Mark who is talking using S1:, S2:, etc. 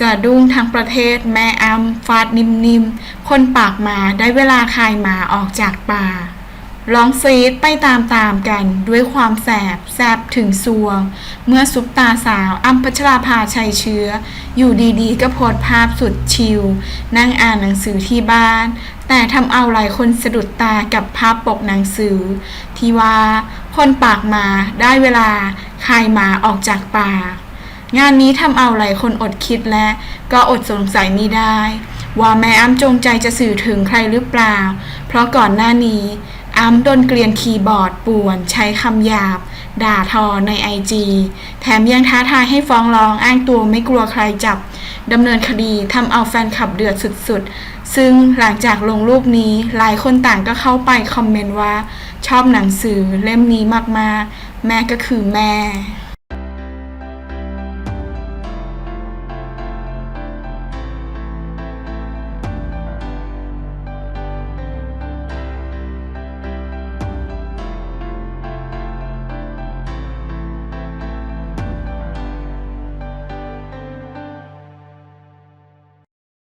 S1: สะดุ้งทั้งประเทศแม่อ้ำฟาดนิ่มๆ คนปากหมาได้เวลาคายหมาออกจากป่า ร้องซีดไปตามๆกันด้วยความแสบแสบถึงซวง เมื่อซุปตาสาวอ้ำพัชราภาชัยเชื้อ อยู่ดีๆ ก็โพสภาพสุดชิล นั่งอ่านหนังสือที่บ้าน แต่ทำเอาหลายคนสะดุดตากับภาพปกหนังสือ ที่ว่าคนปากหมาได้เวลาคายหมาออกจากป่า งานนี้ทำเอาหลายคนอดคิดและก็อดสงสัยไม่ได้ ว่าแม่อ้ำจงใจจะสื่อถึงใครหรือเปล่า เพราะก่อนหน้านี้อ้ำโดนเกลียนคีย์บอร์ดป่วนใช้คำหยาบ ด่าทอในไอจีแถมยังท้าทายให้ฟ้องร้องอ้างตัวไม่กลัวใครจับดำเนินคดีทำเอาแฟนคลับเดือดสุดๆ ซึ่งหลังจากลงรูปนี้หลายคนต่างก็เข้าไปคอมเมนต์ว่า ชอบหนังสือเล่มนี้มากๆ แม่ก็คือแม่